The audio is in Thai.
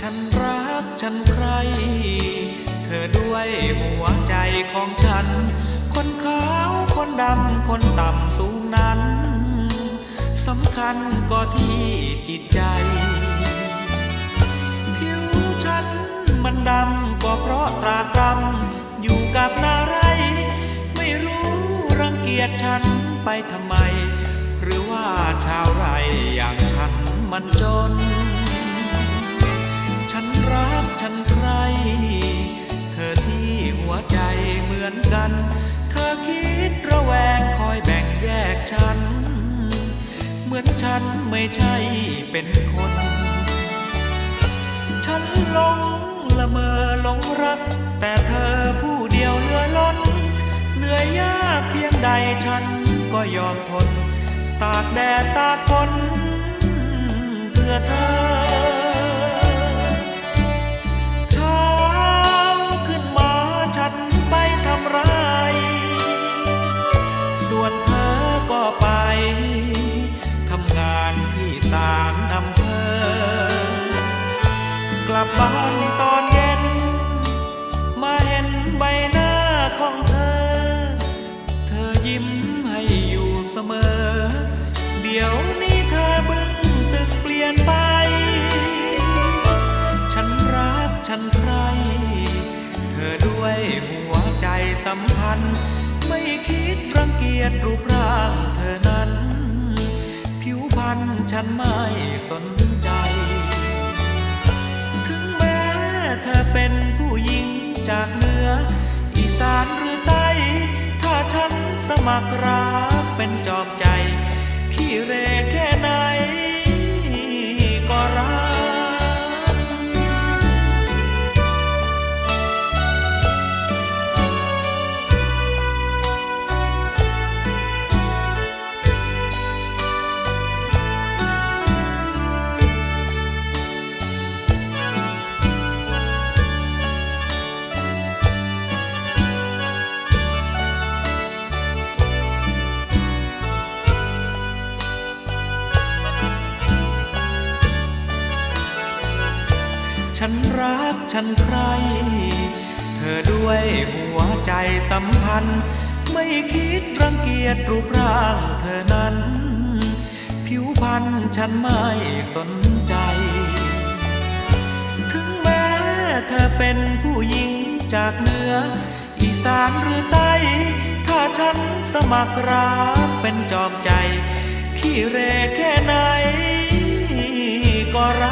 ฉันรักฉันใคร เธอด้วยหัวใจของฉัน คนขาวคนดำคนต่ำสูงนั้นสำคัญก็ที่จิตใจ ผิวฉันมันดำก็เพราะตรากรรมอยู่กับนาไร ไม่รู้รังเกียจฉันไปทำไม หรือว่าชาวไรอย่างฉันมันจน ฉันใคร เธอที่หัวใจเหมือนกัน เธอคิดระแวงคอยแบ่งแยกฉัน เหมือนฉันไม่ใช่เป็นคน ฉันหลงละเมอหลงรัก แต่เธอผู้เดียวเลือล้น เหนื่อยยากเพียงใดฉันก็ยอมทน ตากแดดตากฝนเพื่อเธอ ก็ไป ทำงานที่ศาลอำเภอ กลับบ้านตอนเย็น มาเห็นใบหน้าของเธอ เธอยิ้มให้อยู่เสมอ เดี๋ยวนี้เธอบึ้งตึงเปลี่ยนไป ฉันรักฉันใคร เธอด้วยหัวใจสัมพันธ์ไม่คิด ยดรูปร่างเธอนั้น ผิวพรรณฉันไม่สนใจ ถึงแม้เธอเป็นผู้หญิงจากเหนืออีสานหรือใต้ ถ้าฉันสมัครรักเป็นจอบใจขี้เร ฉันรักฉันใคร เธอด้วยหัวใจสัมพันธ์ ไม่คิดรังเกียจรูปร่างเธอนั้น ผิวพรรณฉันไม่สนใจ ถึงแม้เธอเป็นผู้หญิงจากเหนืออีสานหรือใต้ถ้าฉันสมัครรักเป็นจอมใจ ขี้เรแค่ไหนก็รัก